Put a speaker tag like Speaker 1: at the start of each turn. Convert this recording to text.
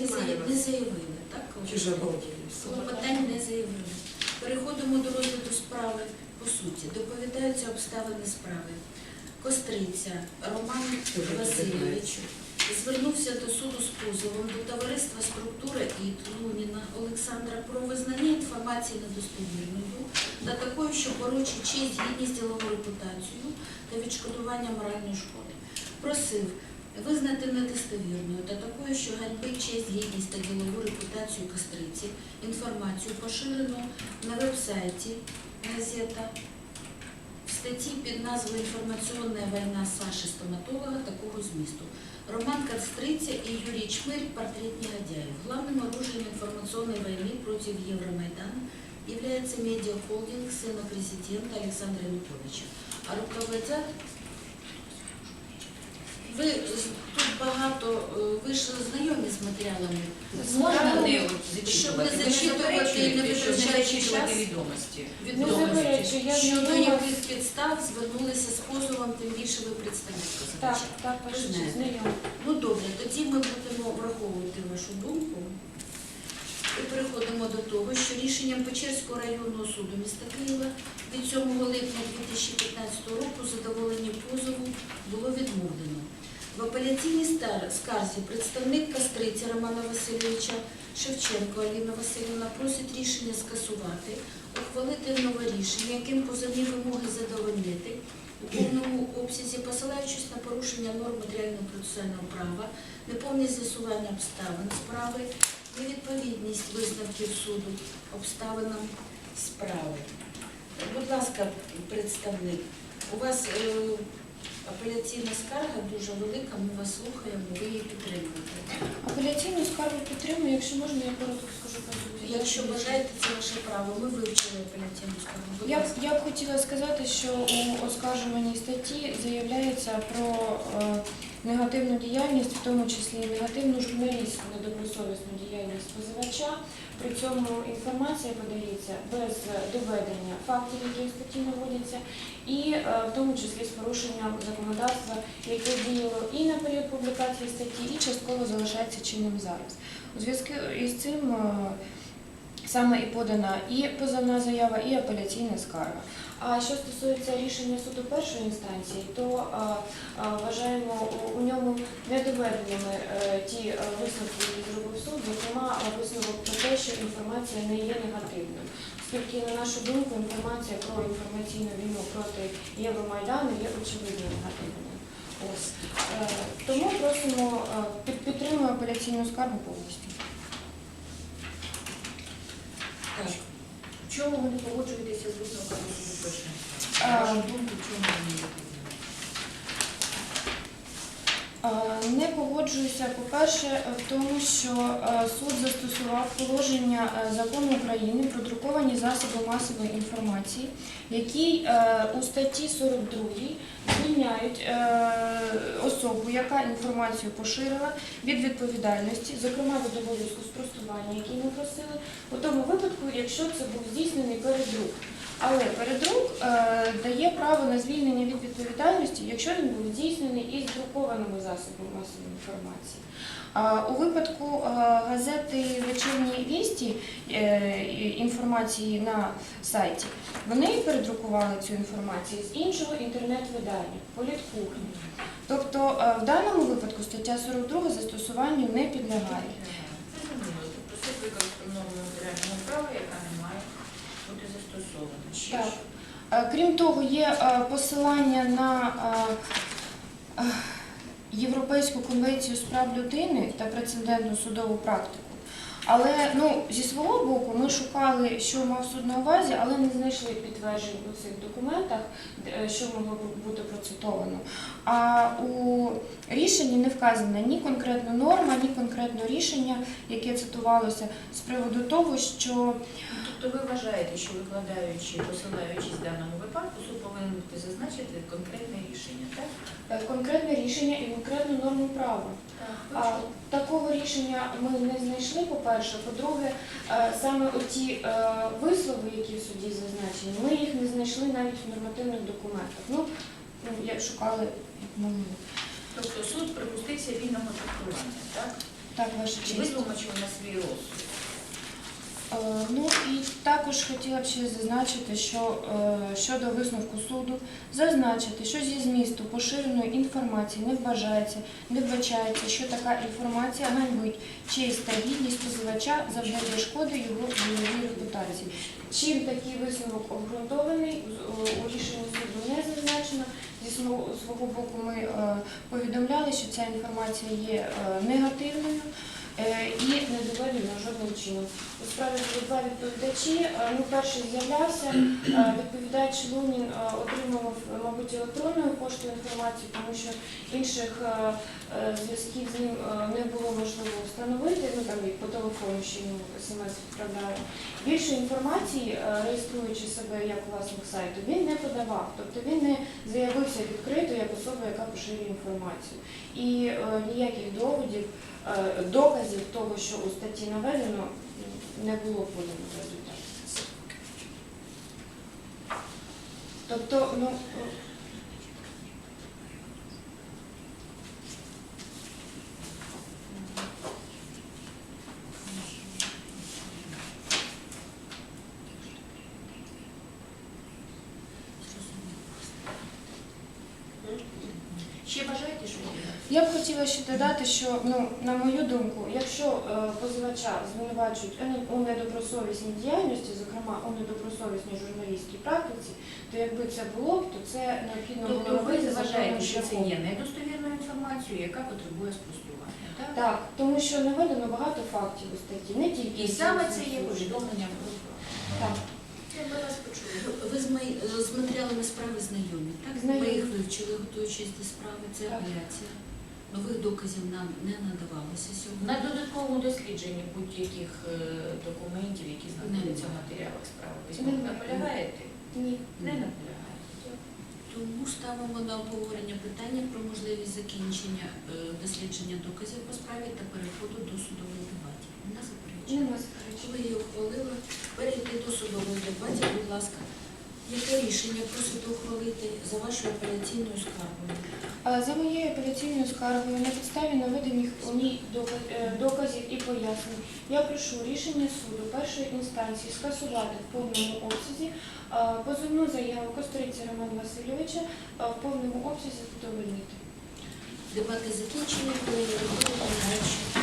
Speaker 1: не заяв- не заявили, так?
Speaker 2: Чи ж?
Speaker 1: Клопотань не заявили. Переходимо до розгляду справи по суті. Доповідаються обставини справи. Костриця Роман Васильович звернувся до суду з позовом до товариства структура ІТ Луніна Олександра про визнання інформації недостовірною та такою, що порочить честь, гідність ділову репутацію та відшкодування моральної шкоди. Просив визнати недостовірною та такою, що ганьбить честь, гідність та ділову репутацію Костриці, інформацію поширену на веб-сайті газета в статті під назвою «Інформаційна війна Саші стоматолога» такого змісту. Роман Костриця и Юрий Чмырь «Портрет негодяев». Главным оружием информационной войны против Евромайдана является медиахолдинг сына президента Александра Януковича. А руководят ви з- тут багато, е, ви ж знайомі з матеріалами.
Speaker 3: Можна
Speaker 1: Ну,
Speaker 3: не
Speaker 1: щоб не зачитувати і не витрачати час?
Speaker 3: відомості.
Speaker 1: Відомості.
Speaker 4: заперечую, я
Speaker 1: Щодо яких підстав звернулися з позовом, тим більше ви представник
Speaker 4: Так, так, знайома.
Speaker 1: Ну добре, тоді ми будемо враховувати вашу думку. І переходимо до того, що рішенням Печерського районного суду міста Києва від 7 липня 2015 року задоволення позову було відмовлено. В апеляційній скарзі представник Кастриці Романа Васильовича Шевченко Аліна Васильівна просить рішення скасувати, ухвалити нове рішення, яким позовні вимоги задовольнити у повному обсязі, посилаючись на порушення норм матеріального процесуального права, неповне з'ясування обставин справи, невідповідність висновків суду обставинам справи. Будь ласка, представник, у вас е, апеляційна скарга дуже велика, ми вас слухаємо, ви її підтримуєте.
Speaker 4: Апеляційну скаргу підтримую, якщо можна, я коротко скажу про.
Speaker 1: Якщо бажаєте, це ваше право. Ми вивчили апеляційну скаргу.
Speaker 4: Я б, я б хотіла сказати, що у оскаржуваній статті заявляється про е, негативну діяльність, в тому числі негативну журналістську недобросовісну діяльність позивача. При цьому інформація подається без доведення фактів, які в статті наводяться, і е, в тому числі з порушенням законодавства, яке діяло і на період публікації статті, і частково залишається чинним зараз. У зв'язку із цим е, саме і подана і позовна заява, і апеляційна скарга. А що стосується рішення суду першої інстанції, то а, а, вважаємо у- у ньому недоведеними е, ті е, висновки, які зробив суд, зокрема висновок про те, що інформація не є негативною. Оскільки, на нашу думку, інформація про інформаційну війну проти Євромайдану є очевидно негативною. Ось Е, тому просимо під- підтримуємо апеляційну скаргу повністю.
Speaker 1: Так.
Speaker 3: В чому ви не погоджуєтеся з висновками? вашу думку, в чому ви не
Speaker 4: Е, Не погоджуюся, по-перше, в тому, що е, суд застосував положення е, закону України про друковані засоби масової інформації, які е, у статті 42 звільняють особу, яка інформацію поширила від відповідальності, зокрема від обов'язку спростування, який ми просили, у тому випадку, якщо це був здійснений передрук. Але передрук е, дає право на звільнення від відповідальності, якщо він був здійснений із друкованими засобами масової інформації. А у випадку е, газети Вечірні вісті е, інформації на сайті, вони передрукували цю інформацію з іншого інтернет-видання політкухні. Тобто е, в даному випадку стаття 42 застосуванню не підлягає.
Speaker 3: Використав норму матеріального права, яка не має Ще
Speaker 4: Так.
Speaker 3: що?
Speaker 4: Е, Крім того, є е, посилання на е, е, Європейську конвенцію з прав людини та прецедентну судову практику. Але ну, зі свого боку ми шукали, що мав суд на увазі, але не знайшли підтверджень у цих документах, де- що могло б бути процитовано. А у рішенні не вказана ні конкретна норма, ні конкретне рішення, яке цитувалося з приводу того, що
Speaker 3: Тобто ви вважаєте, що викладаючи, посилаючись в даному випадку, суд повинен бути зазначити конкретне рішення, так?
Speaker 4: е, конкретне рішення і конкретну норму права. А, такого рішення ми не знайшли, по-перше. По-друге, е, саме оті е, вислови, які в суді зазначені, ми їх не знайшли навіть в нормативних документах. Ну, ну, як шукали, як могли.
Speaker 3: Тобто суд припустився вільного трактування, так?
Speaker 4: Так, ваша честь.
Speaker 3: витлумачив на свій розсуд?
Speaker 4: Е, Ну і також хотіла б ще зазначити, що е, щодо висновку суду, зазначити, що зі змісту поширеної інформації не вважається, не вбачається, що така інформація ганьбить честь та гідність позивача завдає шкоди його діловій репутації. Чим такий висновок обґрунтований, у рішенні суду не зазначено. Зі свого, боку ми е, повідомляли, що ця інформація є е, негативною е, і не доведено жодним чином. У справі два відповідачі. Е, Ну, перший з'являвся. Е, Відповідач Лунін е, отримував, е, мабуть, електронною поштою інформацію, тому що інших е, е, зв'язків з ним е, не було можливо встановити. Ну там і по телефону ще йому смс відправляли. Більше інформації, е, реєструючи себе як власник сайту, він не подавав. Тобто він не заявився відкрито як особа, яка поширює інформацію. І е, ніяких доводів, е, доказів того, що у статті наведено, не було подано результатів. Тобто, ну. е,
Speaker 3: Ще бажаєте щось додати?
Speaker 4: Я б хотіла ще додати, що ну на мою думку, якщо е, позивача звинувачують у недобросовісній діяльності, зокрема у недобросовісній журналістській практиці, то якби це було б, то це необхідно було
Speaker 3: Тобто ви
Speaker 4: робити
Speaker 3: вважаєте, що це є недостовірною інформацією, яка потребує спростування, так?
Speaker 4: Так, тому що наведено багато фактів у статті, не тільки
Speaker 3: І саме це є повідомлення про
Speaker 4: Так.
Speaker 1: Я би вас почула. Ви з, мої- з матеріалами справи знайомі, так?
Speaker 4: Знайомі.
Speaker 1: Ми їх вивчили, готуючись до справи. Це
Speaker 4: Так.
Speaker 1: апеляція. Нових доказів нам не надавалося сьогодні.
Speaker 3: На додатковому дослідженні будь-яких е, документів, які знаходяться в матеріалах справи. Ви наполягаєте?
Speaker 4: Ні.
Speaker 3: Не наполягаєте.
Speaker 1: Тому ставимо на обговорення питання про можливість закінчення е, дослідження доказів по справі та переходу до судових дебатів. Не
Speaker 4: заперечень.
Speaker 1: Коли її ухвалили, перейти до судових дебатів, будь ласка. Яке рішення просите ухвалити за вашою апеляційною скаргою?
Speaker 4: За моєю апеляційною скаргою на підставі наведених у ній е, доказів і пояснень я прошу рішення суду першої інстанції скасувати в повному обсязі е, позовну заяву Косториця Романа Васильовича е, в повному обсязі задовольнити.
Speaker 1: Дебати закінчені, коли далі.